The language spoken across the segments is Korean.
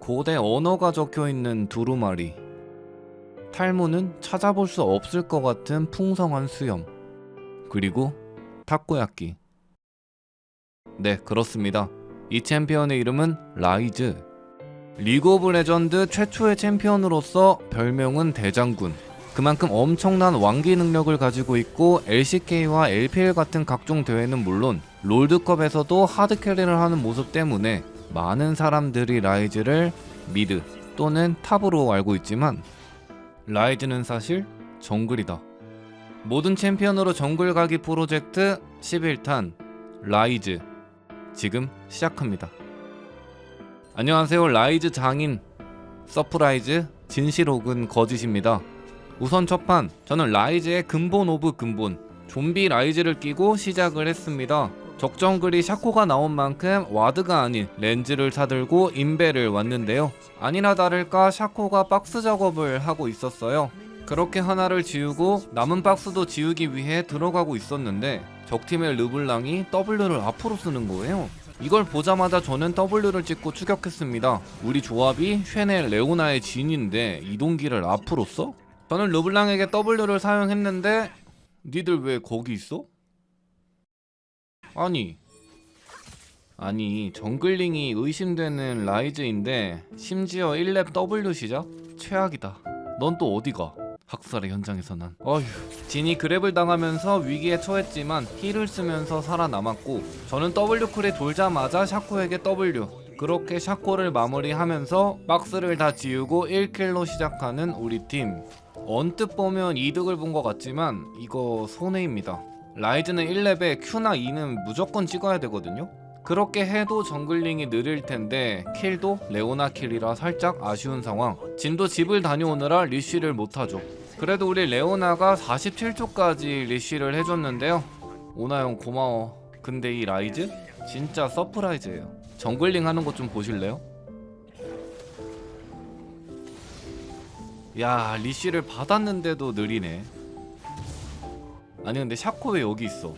고대 언어가 적혀 있는 두루마리. 탈모는 찾아볼 수 없을 것 같은 풍성한 수염. 그리고 타코야끼. 네, 그렇습니다. 이 챔피언의 이름은 라이즈. 리그 오브 레전드 최초의 챔피언으로서 별명은 대장군. 그만큼 엄청난 왕기 능력을 가지고 있고 LCK와 LPL 같은 각종 대회는 물론 롤드컵에서도 하드 캐리를 하는 모습 때문에 많은 사람들이 라이즈를 미드 또는 탑으로 알고 있지만 라이즈는 사실 정글이다. 모든 챔피언으로 정글 가기 프로젝트 11탄 라이즈 지금 시작합니다. 안녕하세요 라이즈 장인 서프라이즈 진실 혹은 거짓입니다. 우선 첫판 저는 라이즈의 근본 오브 근본 좀비 라이즈를 끼고 시작을 했습니다. 적정글이 샤코가 나온 만큼 와드가 아닌 렌즈를 사들고 인베를 왔는데요. 아니나 다를까 샤코가 박스 작업을 하고 있었어요. 그렇게 하나를 지우고 남은 박스도 지우기 위해 들어가고 있었는데 적팀의 르블랑이 W를 앞으로 쓰는 거예요. 이걸 보자마자 저는 W를 찍고 추격했습니다. 우리 조합이 쉔의 레오나의 진인데 이동기를 앞으로 써? 저는 르블랑에게 W를 사용했는데 니들 왜 거기 있어? 아니. 아니 정글링이 의심되는 라이즈인데 심지어 1렙 W 시작? 최악이다. 넌 또 어디가? 학살의 현장에서 난. 어휴. 진이 그랩을 당하면서 위기에 처했지만 힐을 쓰면서 살아남았고 저는 W 쿨이 돌자마자 샤코에게 W. 그렇게 샤코를 마무리하면서 박스를 다 지우고 1킬로 시작하는 우리 팀. 언뜻 보면 이득을 본 것 같지만 이거 손해입니다 라이즈는 1렙에 Q나 E는 무조건 찍어야 되거든요? 그렇게 해도 정글링이 느릴 텐데 킬도 레오나 킬이라 살짝 아쉬운 상황. 진도 집을 다녀오느라 리쉬를 못하죠. 그래도 우리 레오나가 47초까지 리쉬를 해줬는데요. 오나 형 고마워. 근데 이 라이즈? 진짜 서프라이즈예요. 정글링 하는 것 좀 보실래요? 야 리쉬를 받았는데도 느리네 아니 근데 샤코 왜 여기 있어.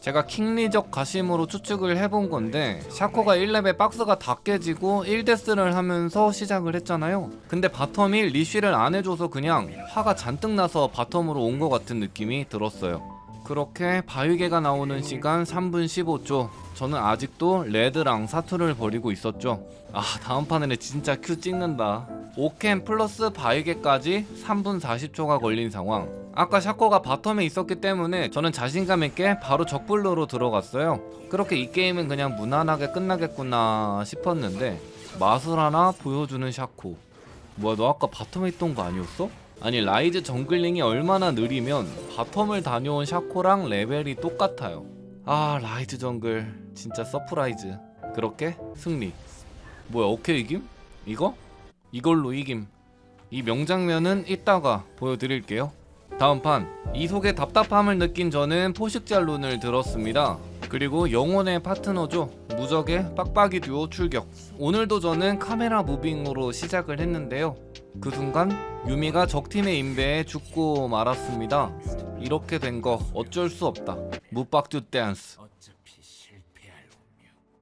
제가 킹리적 가심으로 추측을 해본 건데 샤코가 1렙에 박스가 다 깨지고 1데스를 하면서 시작을 했잖아요. 근데 바텀이 리쉬를 안 해줘서 그냥 화가 잔뜩 나서 바텀으로 온 것 같은 느낌이 들었어요 그렇게 바위개가 나오는 시간 3분 15초. 저는 아직도 레드랑 사투를 벌이고 있었죠. 아 다음 판에는 진짜 큐 찍는다. 오캠 플러스 바위개까지 3분 40초가 걸린 상황. 아까 샤코가 바텀에 있었기 때문에 저는 자신감 있게 바로 적불로로 들어갔어요. 그렇게 이 게임은 그냥 무난하게 끝나겠구나 싶었는데 마술 하나 보여주는 샤코. 뭐야 너 아까 바텀에 있던 거 아니었어? 아니 라이즈 정글링이 얼마나 느리면 바텀을 다녀온 샤코랑 레벨이 똑같아요. 아 라이즈 정글. 진짜 서프라이즈. 그렇게? 승리. 뭐야 오케이 이김? 이거? 이걸로 이김. 이 명장면은 이따가 보여드릴게요. 다음 판. 이속의 답답함을 느낀 저는 포식자 룬을 들었습니다. 그리고 영혼의 파트너죠. 무적의 빡빡이 듀오 출격. 오늘도 저는 카메라 무빙으로 시작을 했는데요 그 순간 유미가 적팀의 인베에 죽고 말았습니다. 이렇게 된 거 어쩔 수 없다. 무빡듀 댄스.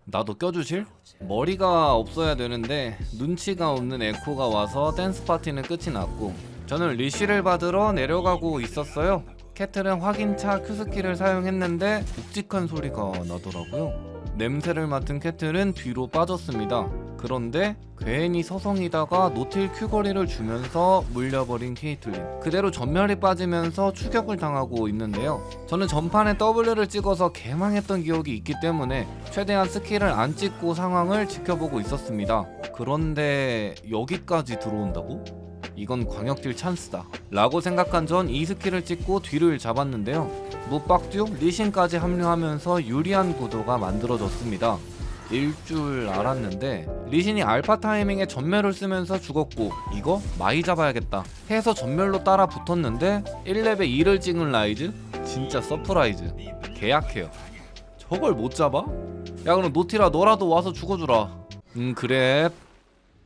나도 껴주실? 머리가 없어야 되는데 눈치가 없는 에코가 와서 댄스 파티는 끝이 났고 저는 리쉬를 받으러 내려가고 있었어요. 캐틀은 확인차 큐스키를 사용했는데 묵직한 소리가 나더라고요. 냄새를 맡은 캐틀은 뒤로 빠졌습니다 그런데 괜히 서성이다가 노틸 큐거리를 주면서 물려버린 케이틀린. 그대로 전멸이 빠지면서 추격을 당하고 있는데요. 저는 전판에 W를 찍어서 개망했던 기억이 있기 때문에 최대한 스킬을 안 찍고 상황을 지켜보고 있었습니다. 그런데 여기까지 들어온다고? 이건 광역딜 찬스다. 라고 생각한 전 이 스킬을 찍고 뒤를 잡았는데요. 무빡듀 리신까지 합류하면서 유리한 구도가 만들어졌습니다 일 줄 알았는데 리신이 알파 타이밍에 전멸을 쓰면서 죽었고 이거 마이 잡아야겠다 해서 전멸로 따라 붙었는데 1렙에 2를 찍은 라이즈? 진짜 서프라이즈. 개약해요. 저걸 못 잡아? 야 그럼 노티라 너라도 와서 죽어주라. 음 그래.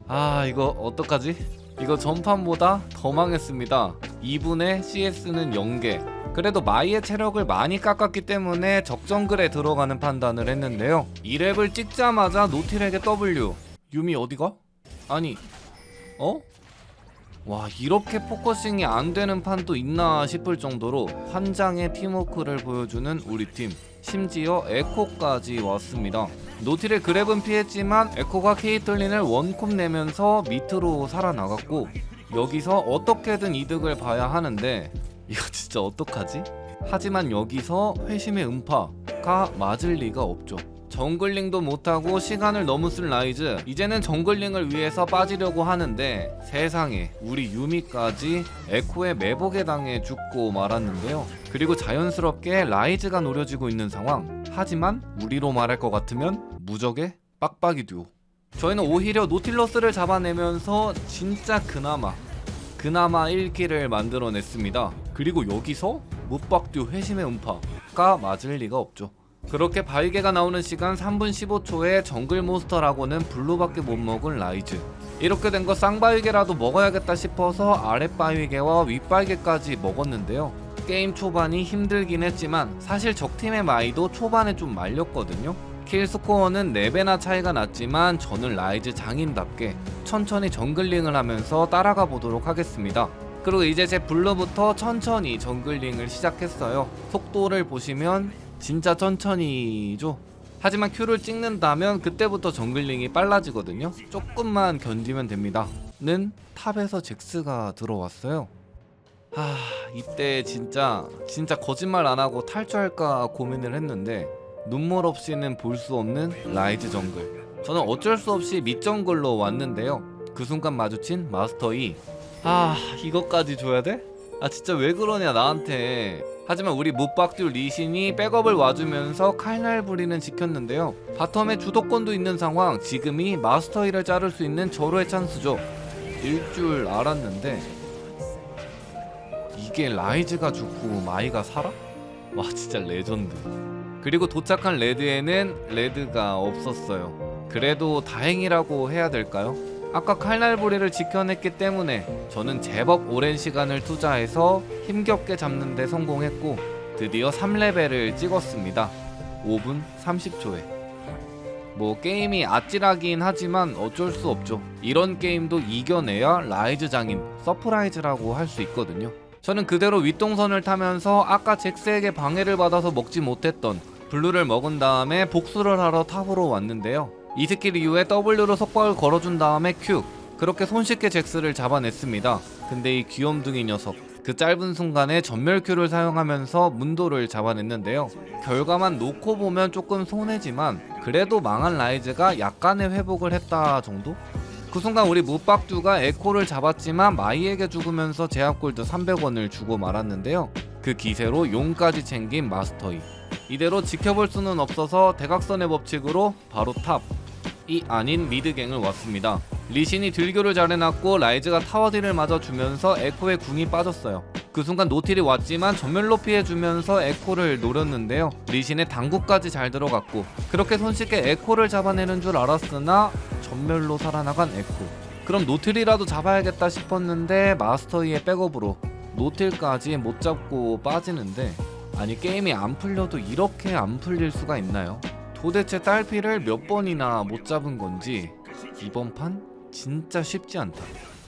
아 이거 어떡하지? 이거 전판보다 더 망했습니다. 2분의 CS는 0개 그래도 마이의 체력을 많이 깎았기 때문에 적정글에 들어가는 판단을 했는데요 2렙을 찍자마자 노틸에게 W 유미 어디가? 아니 어? 와 이렇게 포커싱이 안 되는 판도 있나 싶을 정도로 환장의 팀워크를 보여주는 우리 팀 심지어 에코까지 왔습니다 노틸의 그랩은 피했지만 에코가 케이틀린을 원콤 내면서 밑으로 살아나갔고 여기서 어떻게든 이득을 봐야 하는데 이거 진짜 어떡하지? 하지만 여기서 회심의 음파가 맞을 리가 없죠. 정글링도 못하고 시간을 너무 쓴 라이즈. 이제는 정글링을 위해서 빠지려고 하는데 세상에 우리 유미까지 에코의 매복에 당해 죽고 말았는데요. 그리고 자연스럽게 라이즈가 노려지고 있는 상황. 하지만 우리로 말할 것 같으면 무적의 빡빡이 듀오. 저희는 오히려 노틸러스를 잡아내면서 진짜 그나마 그나마 1기를 만들어냈습니다 그리고 여기서 못박듀 회심의 음파가 맞을 리가 없죠. 그렇게 바위개가 나오는 시간 3분 15초에 정글 몬스터라고는 블루밖에 못 먹은 라이즈. 이렇게 된 거 쌍바위개라도 먹어야겠다 싶어서 아랫바위개와 윗바위개까지 먹었는데요. 게임 초반이 힘들긴 했지만 사실 적팀의 마이도 초반에 좀 말렸거든요. 킬 스코어는 4배나 차이가 났지만 저는 라이즈 장인답게 천천히 정글링을 하면서 따라가 보도록 하겠습니다 그리고 이제 제 블루부터 천천히 정글링을 시작했어요 속도를 보시면 진짜 천천히죠. 하지만 큐를 찍는다면 그때부터 정글링이 빨라지거든요. 조금만 견디면 됩니다. 는 탑에서 잭스가 들어왔어요. 하, 이때 진짜 진짜 거짓말 안 하고 탈주할까 고민을 했는데 눈물 없이는 볼 수 없는 라이즈 정글. 저는 어쩔 수 없이 밑정글로 왔는데요. 그 순간 마주친 마스터 E. 아, 이것까지 줘야 돼? 아 진짜 왜 그러냐 나한테 하지만 우리 무박듀 리신이 백업을 와주면서 칼날 부리는 지켰는데요 바텀에 주도권도 있는 상황 지금이 마스터 1을 자를 수 있는 절호의 찬스죠 일줄 알았는데 이게 라이즈가 죽고 마이가 살아? 와 진짜 레전드 그리고 도착한 레드에는 레드가 없었어요 그래도 다행이라고 해야 될까요? 아까 칼날부리를 지켜냈기 때문에 저는 제법 오랜 시간을 투자해서 힘겹게 잡는 데 성공했고 드디어 3레벨을 찍었습니다. 5분 30초에. 뭐 게임이 아찔하긴 하지만 어쩔 수 없죠. 이런 게임도 이겨내야 라이즈 장인 서프라이즈라고 할 수 있거든요. 저는 그대로 윗동선을 타면서 아까 잭스에게 방해를 받아서 먹지 못했던 블루를 먹은 다음에 복수를 하러 탑으로 왔는데요. 이 스킬 이후에 W로 속박을 걸어준 다음에 Q. 그렇게 손쉽게 잭스를 잡아냈습니다. 근데 이 귀염둥이 녀석 그 짧은 순간에 전멸 Q를 사용하면서 문도를 잡아냈는데요. 결과만 놓고 보면 조금 손해지만 그래도 망한 라이즈가 약간의 회복을 했다 정도? 그 순간 우리 무박두가 에코를 잡았지만 마이에게 죽으면서 제압골드 300원을 주고 말았는데요. 그 기세로 용까지 챙긴 마스터이. 이대로 지켜볼 수는 없어서 대각선의 법칙으로 바로 탑 이 아닌 미드갱을 왔습니다. 리신이 들교를 잘 해놨고 라이즈가 타워딜을 맞아주면서 에코의 궁이 빠졌어요. 그 순간 노틸이 왔지만 전멸로 피해주면서 에코를 노렸는데요. 리신의 당구까지 잘 들어갔고 그렇게 손쉽게 에코를 잡아내는 줄 알았으나 전멸로 살아나간 에코. 그럼 노틸이라도 잡아야겠다 싶었는데 마스터이의 백업으로 노틸까지 못 잡고 빠지는데 아니 게임이 안 풀려도 이렇게 안 풀릴 수가 있나요? 도대체 딸피를 몇 번이나 못 잡은 건지 이번 판 진짜 쉽지 않다.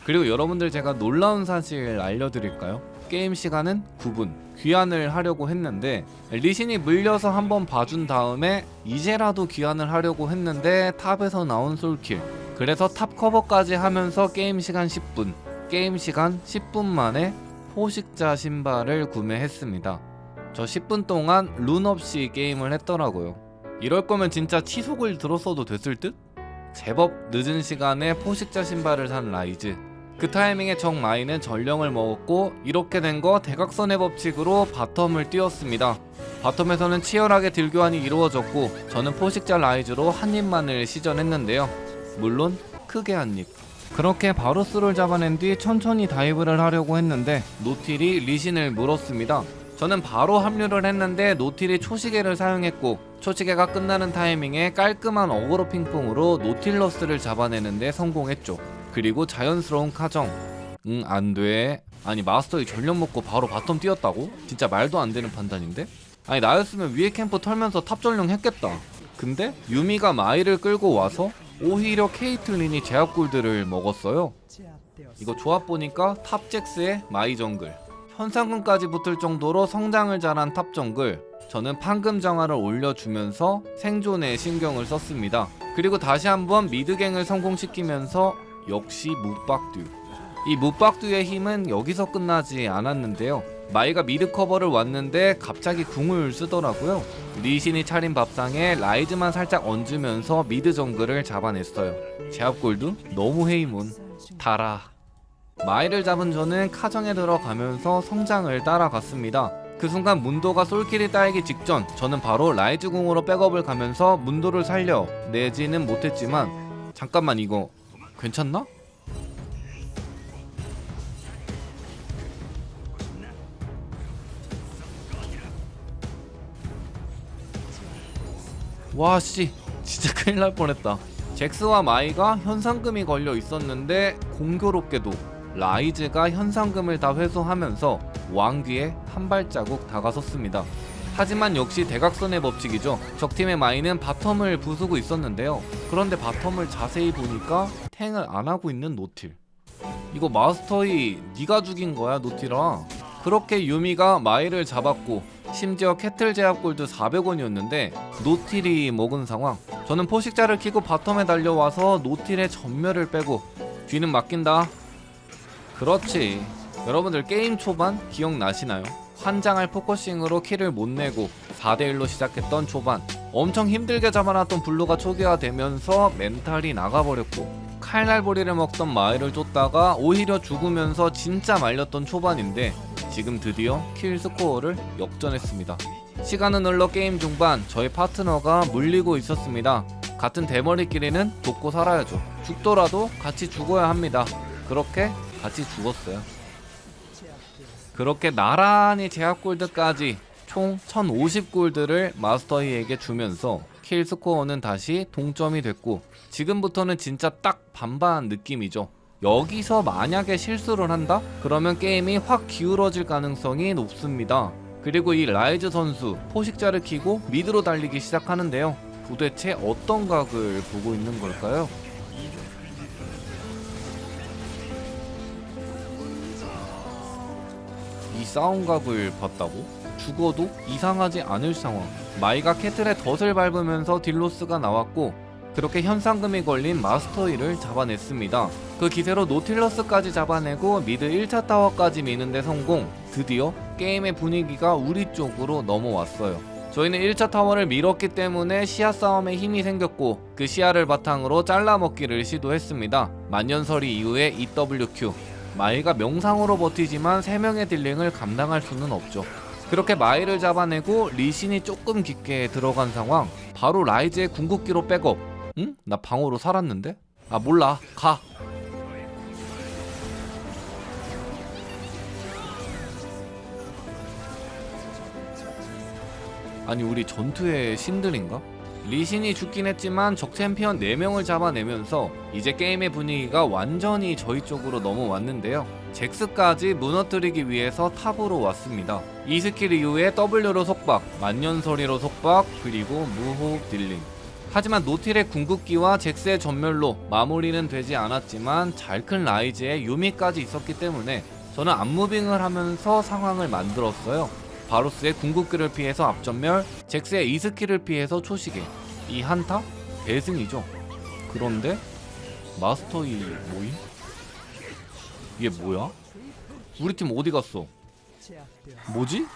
그리고 여러분들 제가 놀라운 사실 알려드릴까요? 게임 시간은 9분 귀환을 하려고 했는데 리신이 물려서 한번 봐준 다음에 이제라도 귀환을 하려고 했는데 탑에서 나온 솔킬 그래서 탑 커버까지 하면서 게임 시간 10분 게임 시간 10분 만에 포식자 신발을 구매했습니다. 저 10분 동안 룬 없이 게임을 했더라고요. 이럴 거면 진짜 치속을 들었어도 됐을 듯? 제법 늦은 시간에 포식자 신발을 산 라이즈. 그 타이밍에 정 마이는 전령을 먹었고 이렇게 된 거 대각선의 법칙으로 바텀을 뛰었습니다. 바텀에서는 치열하게 딜교환이 이루어졌고 저는 포식자 라이즈로 한 입만을 시전했는데요. 물론 크게 한 입. 그렇게 바루스를 잡아낸 뒤 천천히 다이브를 하려고 했는데 노틸이 리신을 물었습니다. 저는 바로 합류를 했는데 노틸이 초시계를 사용했고 초시계가 끝나는 타이밍에 깔끔한 어그로 핑퐁으로 노틸러스를 잡아내는데 성공했죠. 그리고 자연스러운 카정. 응 안 돼. 아니 마스터이 전력 먹고 바로 바텀 뛰었다고? 진짜 말도 안 되는 판단인데? 아니 나였으면 위에 캠프 털면서 탑 전령 했겠다. 근데 유미가 마이를 끌고 와서 오히려 케이틀린이 제압 골드를 먹었어요. 이거 조합 보니까 탑 잭스의 마이 정글 현상금까지 붙을 정도로 성장을 잘한 탑 정글. 저는 판금 정화를 올려주면서 생존에 신경을 썼습니다. 그리고 다시 한번 미드갱을 성공시키면서 역시 묵박듀. 이 묵박듀의 힘은 여기서 끝나지 않았는데요. 마이가 미드 커버를 왔는데 갑자기 궁을 쓰더라고요. 리신이 차린 밥상에 라이즈만 살짝 얹으면서 미드 정글을 잡아냈어요. 제압 골드? 너무 헤이문. 달아 마이를 잡은 저는 카정에 들어가면서 성장을 따라갔습니다. 그 순간 문도가 솔킬이 따이기 직전 저는 바로 라이즈 궁으로 백업을 가면서 문도를 살려 내지는 못했지만 잠깐만 이거 괜찮나? 와씨 진짜 큰일 날 뻔했다 잭스와 마이가 현상금이 걸려 있었는데 공교롭게도 라이즈가 현상금을 다 회수하면서 왕귀에 한 발자국 다가섰습니다. 하지만 역시 대각선의 법칙이죠. 적팀의 마이는 바텀을 부수고 있었는데요. 그런데 바텀을 자세히 보니까 탱을 안 하고 있는 노틸. 이거 마스터이 네가 죽인 거야 노틸아. 그렇게 유미가 마이를 잡았고 심지어 캐틀 제압 골드 400원이었는데 노틸이 먹은 상황. 저는 포식자를 키고 바텀에 달려와서 노틸의 전멸을 빼고 뒤는 맡긴다. 그렇지. 여러분들 게임 초반 기억나시나요? 환장할 포커싱으로 킬을 못 내고 4대1로 시작했던 초반 엄청 힘들게 잡아놨던 블루가 초기화되면서 멘탈이 나가버렸고 칼날보리를 먹던 마이를 쫓다가 오히려 죽으면서 진짜 말렸던 초반인데 지금 드디어 킬 스코어를 역전했습니다. 시간은 흘러 게임 중반 저희 파트너가 물리고 있었습니다. 같은 대머리끼리는 돕고 살아야죠. 죽더라도 같이 죽어야 합니다. 그렇게 같이 죽었어요. 그렇게 나란히 제압 골드까지 총 1050골드를 마스터히에게 주면서 킬 스코어는 다시 동점이 됐고 지금부터는 진짜 딱 반반 느낌이죠. 여기서 만약에 실수를 한다? 그러면 게임이 확 기울어질 가능성이 높습니다. 그리고 이 라이즈 선수 포식자를 키고 미드로 달리기 시작하는데요. 도대체 어떤 각을 보고 있는 걸까요? 이 싸움각을 봤다고? 죽어도 이상하지 않을 상황. 마이가 캐틀의 덫을 밟으면서 딜로스가 나왔고 그렇게 현상금이 걸린 마스터이를 잡아냈습니다. 그 기세로 노틸러스까지 잡아내고 미드 1차 타워까지 미는데 성공. 드디어 게임의 분위기가 우리 쪽으로 넘어왔어요. 저희는 1차 타워를 밀었기 때문에 시야 싸움에 힘이 생겼고 그 시야를 바탕으로 잘라먹기를 시도했습니다. 만년설이 이후에 EWQ 마이가 명상으로 버티지만 3명의 딜링을 감당할 수는 없죠. 그렇게 마이를 잡아내고 리신이 조금 깊게 들어간 상황 바로 라이즈의 궁극기로 백업 응? 나 방어로 살았는데? 아 몰라 가 아니 우리 전투의 신들인가? 리신이 죽긴 했지만 적 챔피언 4명을 잡아내면서 이제 게임의 분위기가 완전히 저희 쪽으로 넘어왔는데요. 잭스까지 무너뜨리기 위해서 탑으로 왔습니다. 이 스킬 이후에 W로 속박, 만년설이로 속박, 그리고 무호흡 딜링. 하지만 노틸의 궁극기와 잭스의 전멸로 마무리는 되지 않았지만 잘 큰 라이즈의 유미까지 있었기 때문에 저는 안무빙을 하면서 상황을 만들었어요. 바로스의 궁극기를 피해서 앞전멸, 잭스의 이스킬을 피해서 초시계. 이 한타 대승이죠. 그런데 마스터 이 모임? 이게 뭐야? 우리 팀 어디 갔어? 뭐지?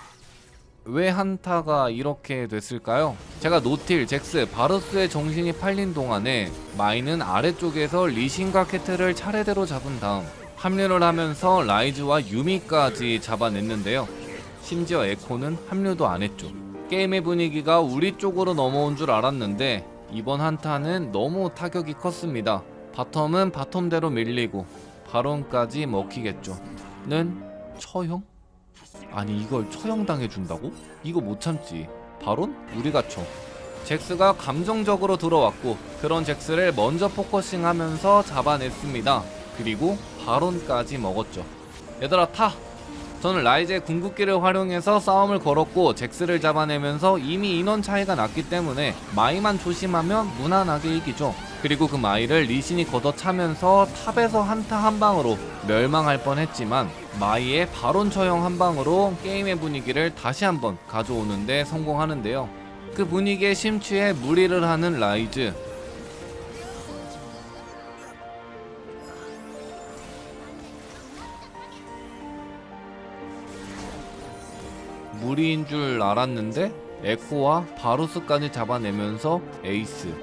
왜 한타가 이렇게 됐을까요? 제가 노틸, 잭스, 바루스의 정신이 팔린 동안에 마이는 아래쪽에서 리신과 캐틀을 차례대로 잡은 다음 합류를 하면서 라이즈와 유미까지 잡아냈는데요. 심지어 에코는 합류도 안 했죠. 게임의 분위기가 우리 쪽으로 넘어온 줄 알았는데 이번 한타는 너무 타격이 컸습니다. 바텀은 바텀대로 밀리고 바론까지 먹히겠죠. 는 처형? 아니 이걸 처형당해 준다고? 이거 못 참지. 바론? 우리가 쳐. 잭스가 감정적으로 들어왔고 그런 잭스를 먼저 포커싱하면서 잡아냈습니다. 그리고 바론까지 먹었죠. 얘들아 타! 저는 라이즈의 궁극기를 활용해서 싸움을 걸었고 잭스를 잡아내면서 이미 인원 차이가 났기 때문에 마이만 조심하면 무난하게 이기죠. 그리고 그 마이를 리신이 걷어차면서 탑에서 한타 한 방으로 멸망할 뻔했지만 마이의 바론 처형 한 방으로 게임의 분위기를 다시 한번 가져오는데 성공하는데요. 그 분위기에 심취해 무리를 하는 라이즈. 무리인 줄 알았는데 에코와 바루스까지 잡아내면서 에이스.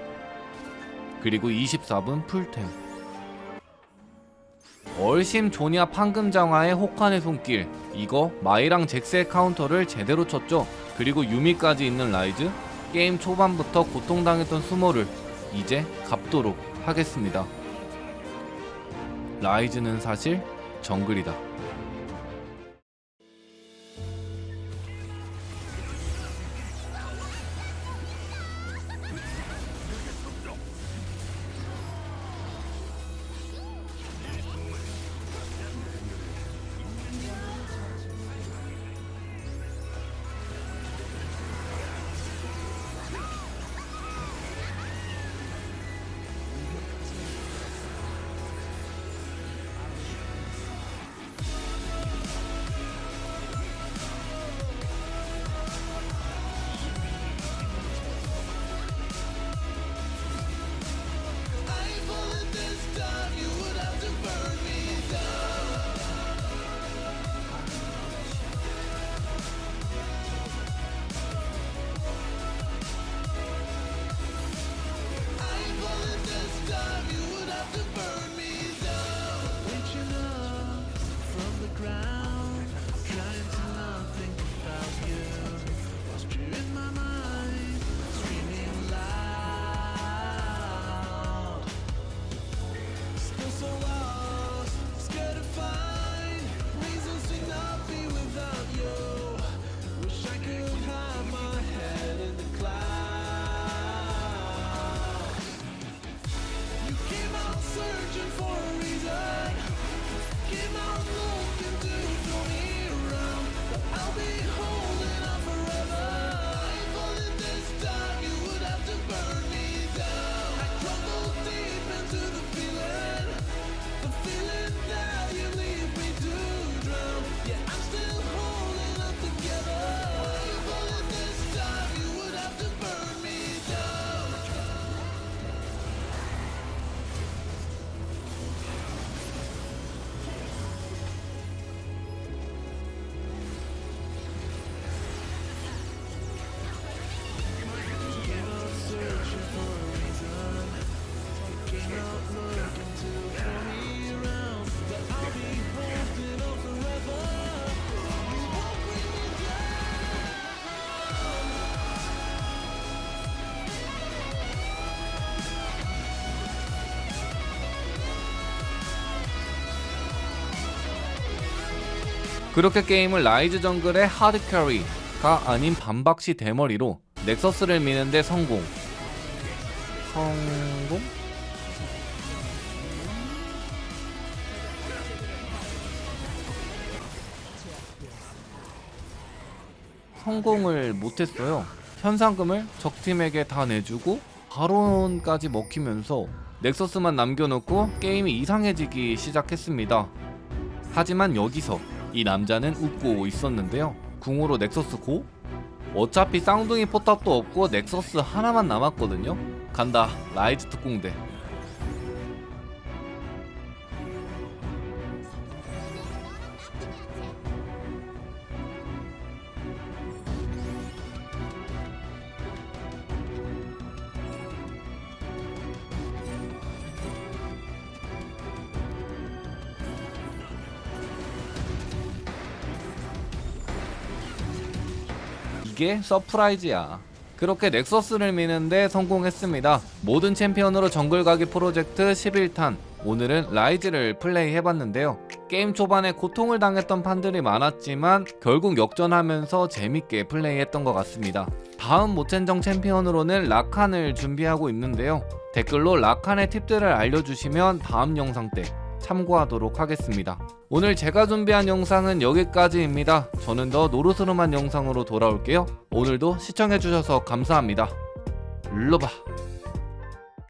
그리고 24분 풀템. 얼심 조니아 판금장화의 혹한의 손길. 이거 마이랑 잭스의 카운터를 제대로 쳤죠. 그리고 유미까지 있는 라이즈. 게임 초반부터 고통당했던 수모를 이제 갚도록 하겠습니다. 라이즈는 사실 정글이다. 그렇게 게임을 라이즈 정글의 하드 캐리가 아닌 반박시 대머리로 넥서스를 미는데 성공. 성공? 성공을 못했어요. 현상금을 적팀에게 다 내주고 바론까지 먹히면서 넥서스만 남겨놓고 게임이 이상해지기 시작했습니다. 하지만 여기서 이 남자는 웃고 있었는데요. 궁으로 넥서스 고? 어차피 쌍둥이 포탑도 없고 넥서스 하나만 남았거든요. 간다 라이즈 특공대. 이게 서프라이즈야. 그렇게 넥서스를 미는데 성공했습니다. 모든 챔피언으로 정글 가기 프로젝트 11탄. 오늘은 라이즈를 플레이 해봤는데요. 게임 초반에 고통을 당했던 판들이 많았지만 결국 역전하면서 재밌게 플레이했던 것 같습니다. 다음 모첸정 챔피언으로는 라칸을 준비하고 있는데요. 댓글로 라칸의 팁들을 알려주시면 다음 영상 때 참고하도록 하겠습니다. 오늘 제가 준비한 영상은 여기까지입니다. 저는 더 노르스름한 영상으로 돌아올게요. 오늘도 시청해주셔서 감사합니다. 러바.